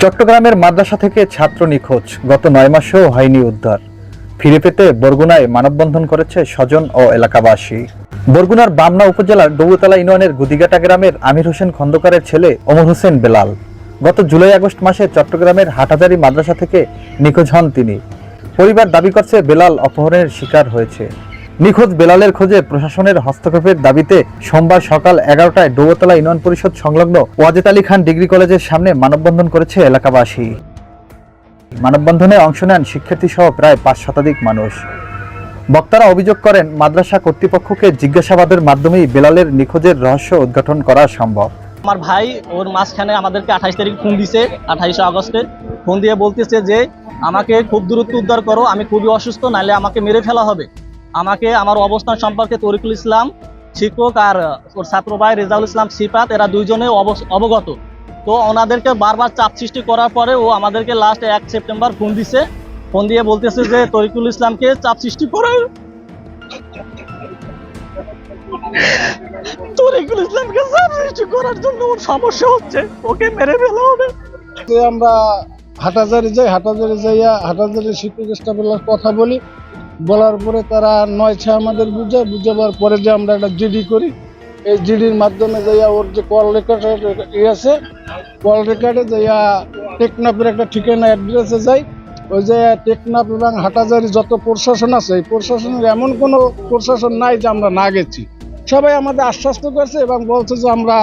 চট্টগ্রামের মাদ্রাসা থেকে ছাত্র নিখোঁজ। গত নয় মাসেও হয়নি উদ্ধার। ফিরে পেতে বরগুনায় মানববন্ধন করেছে স্বজন ও এলাকাবাসী। বরগুনার বামনা উপজেলার ডৌতলা ইউনিয়নের গুদিগাটা গ্রামের আমির হোসেন খন্দকারের ছেলে অমর হোসেন বেলাল। গত জুলাই আগস্ট মাসে চট্টগ্রামের হাটাজারি মাদ্রাসা থেকে নিখোঁজ হন তিনি। পরিবার দাবি করছে বেলাল অপহরণের শিকার হয়েছে। নিখোঁজ বেলালের খোঁজে প্রশাসনের হস্তক্ষেপের দাবিতে সোমবার সকাল এগারোটায় ডোবতলা ইউনিয়ন পরিষদ সংলগ্ন ওয়াজেদ আলী খান ডিগ্রি কলেজের সামনে মানববন্ধন করেছে এলাকাবাসী। মানববন্ধনে অংশ নেন শিক্ষার্থী সহ প্রায় পাঁচ শতাধিক মানুষ। বক্তারা অভিযোগ করেন, মাদ্রাসা কর্তৃপক্ষকে জিজ্ঞাসাবাদের মাধ্যমেই বেলালের নিখোঁজের রহস্য উদ্ঘাটন করা সম্ভব। আমার ভাই ওর মাঝখানে আমাদেরকে আঠাইশ তারিখ ফোন দিছে, আঠাইশে আগস্টে। ফোন দিয়ে বলতেছে যে, আমাকে খুব দূরত্ব উদ্ধার করো, আমি খুবই অসুস্থ, নাহলে আমাকে মেরে ফেলা হবে। আমাকে, আমার অবস্থান সম্পর্কে তরিকুল ইসলাম শিক্ষক আর ওর ছাত্র ভাই রেজাউল ইসলাম সিফাত, এরা দুইজনে অবগত। তো ওনাদেরকে বারবার চাপ সৃষ্টি করার পরে ও আমাদেরকে লাস্ট এক সেপ্টেম্বর ফোন দিছে। ফোন দিয়ে বলতেছে যে, তরিকুল ইসলামকে চাপ সৃষ্টি করে। তরিকুল ইসলামকে চাপ সৃষ্টি করার জন্য ওর সমস্যা হচ্ছে। ওকে মেরে ফেলা হবে। আমরা হাটাজারি যাই, হাটাজারি যাইয়া হাটাজারি শিক্ষক স্টাফের কথা বলি। বলার পরে তারা নয় ছয় আমাদের বুঝায় বুঝাবার পরে যে আমরা একটা জিডি করি, এই জিডির মাধ্যমে যাইয়া ওর যে কল রেকর্ড ইয়ে আছে, কল রেকর্ডে যাইয়া টেকনাফের একটা ঠিকানা অ্যাড্রেসে যাই, ওই যে টেকনাফ এবং হাটাজারি যত প্রশাসন আছে, এই প্রশাসনের এমন কোনো প্রশাসন নাই যে আমরা না গেছি। সবাই আমাদের আশ্বস্ত করছে এবং বলছে যে আমরা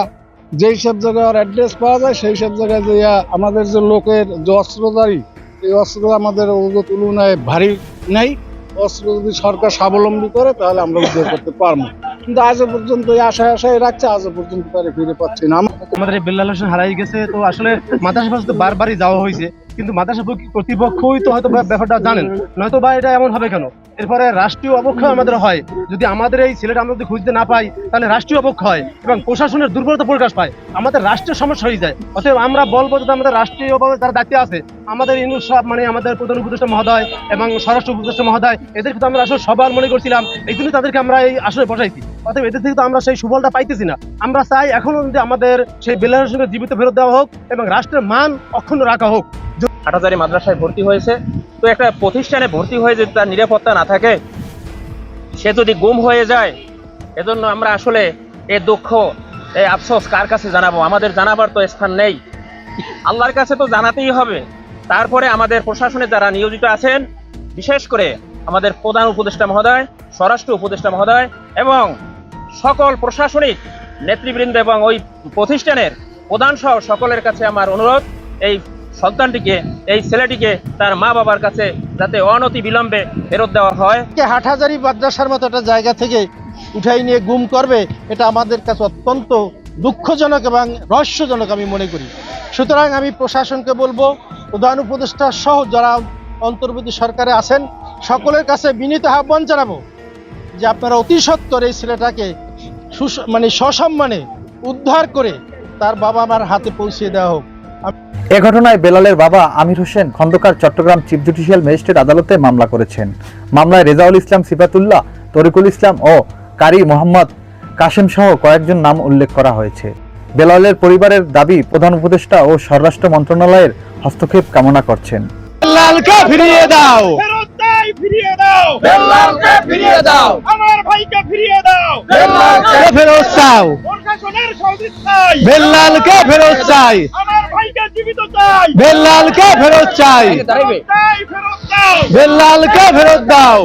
যেই সব জায়গায় ওর অ্যাড্রেস পাওয়া যায়, সেই সব জায়গায় যে আমাদের যে লোকের যে অস্ত্রধারী, এই অস্ত্র আমাদের তুলনায় ভারী নেই। অস্ত্র যদি সরকার স্বাবলম্বী করে, তাহলে আমরা উদ্ধার করতে পারব। কিন্তু আজও পর্যন্ত আশায় আশায় রাখছে, আজও পর্যন্ত তারা ফিরে পাচ্ছি না। আম- আমাদের বেল্লাল হোসেন হারাই গেছে, তো আসলে মাদ্রাসা তো বারবারই যাওয়া হয়েছে, কিন্তু মাদ্রাসা কর্তৃপক্ষই তো হয়তো ব্যাপারটা জানেন নয়তো বা এটা এমন হবে কেন? এরপরে রাষ্ট্রীয় অবক্ষয় আমাদের হয়। যদি আমাদের এই ছেলেটা আমরা যদি খুঁজতে না পাই, তাহলে রাষ্ট্রীয় অবক্ষয় এবং প্রশাসনের দুর্বলতা প্রকাশ পায়। আমাদের রাষ্ট্রের সমস্যা হয়ে যায়। অতএব আমরা বলব যে আমাদের রাষ্ট্রীয়ভাবে যারা দায়িত্বে আছে, আমাদের ইনুস সাহেব মানে আমাদের প্রধান উপদেষ্টা মহোদয় এবং স্বরাষ্ট্র উপদেষ্টা মহোদয় এদেরকে তো আমরা আসলে সবার মনে করছিলাম, এই জন্য তাদেরকে আমরা এই আসলে বসাইছি। অতএব এদের থেকে তো আমরা সেই সুফলটা পাইতেছি না। আমরা চাই এখনও যদি আমাদের সেই বেলার সঙ্গে জীবিত ফেরত দেওয়া হোক এবং রাষ্ট্রের মান অক্ষুণ্ণ রাখা হোক। হাটাজারি মাদ্রাসায় ভর্তি হয়েছে। তো একটা প্রতিষ্ঠানে ভর্তি হয়ে যদি তার নিরাপত্তা না থাকে, সে যদি গুম হয়ে যায়, এজন্য আমরা আসলে এ দুঃখ এই আফসোস কার কাছে জানাব? আমাদের জানাবার তো স্থান নেই। আল্লাহর কাছে তো জানাতেই হবে। তারপরে আমাদের প্রশাসনে যারা নিয়োজিত আছেন, বিশেষ করে আমাদের প্রধান উপদেষ্টা মহোদয়, স্বরাষ্ট্র উপদেষ্টা মহোদয় এবং সকল প্রশাসনিক নেতৃবৃন্দ এবং ওই প্রতিষ্ঠানের প্রধান সহ সকলের কাছে আমার অনুরোধ, এই সন্তানটিকে, এই ছেলেটিকে তার মা বাবার কাছে যাতে অনতি বিলম্বে ফেরত দেওয়া হয়। হাটহাজারি মাদ্রাসার মতো একটা জায়গা থেকে উঠাই নিয়ে গুম করবে, এটা আমাদের কাছে অত্যন্ত দুঃখজনক এবং রহস্যজনক আমি মনে করি। সুতরাং আমি প্রশাসনকে বলব, প্রধান উপদেষ্টা সহ যারা অন্তর্বর্তী সরকারে আছেন, সকলের কাছে বিনীত আহ্বান জানাব যে আপনারা অতি সত্বর এই ছেলেটাকে মানে সসম্মানে উদ্ধার করে তার বাবা মার হাতে পৌঁছে দেওয়া হোক। এ ঘটনায় বেলালের বাবা Amir Hossain Khandakar Chattogram chief judicial magistrate আদালতে মামলা করেছেন। মামলায় রেজাউল ইসলাম সিফাতুল্লাহ তরিকুল ইসলাম ও কারি মোহাম্মদ কাশেম সহ কয়েকজন নাম উল্লেখ করা হয়েছে। বেলালের পরিবারের দাবি প্রধান উপদেষ্টা ও স্বরাষ্ট্র মন্ত্রণালয়ের হস্তক্ষেপ কামনা করছেন। ফিরিয়ে দাও! বেল্লালকে ফেরত চাও বেল্লালকে ফেরত চাই। বেল্লালকে ফেরত চাই। বেল্লালকে ফেরত দাও।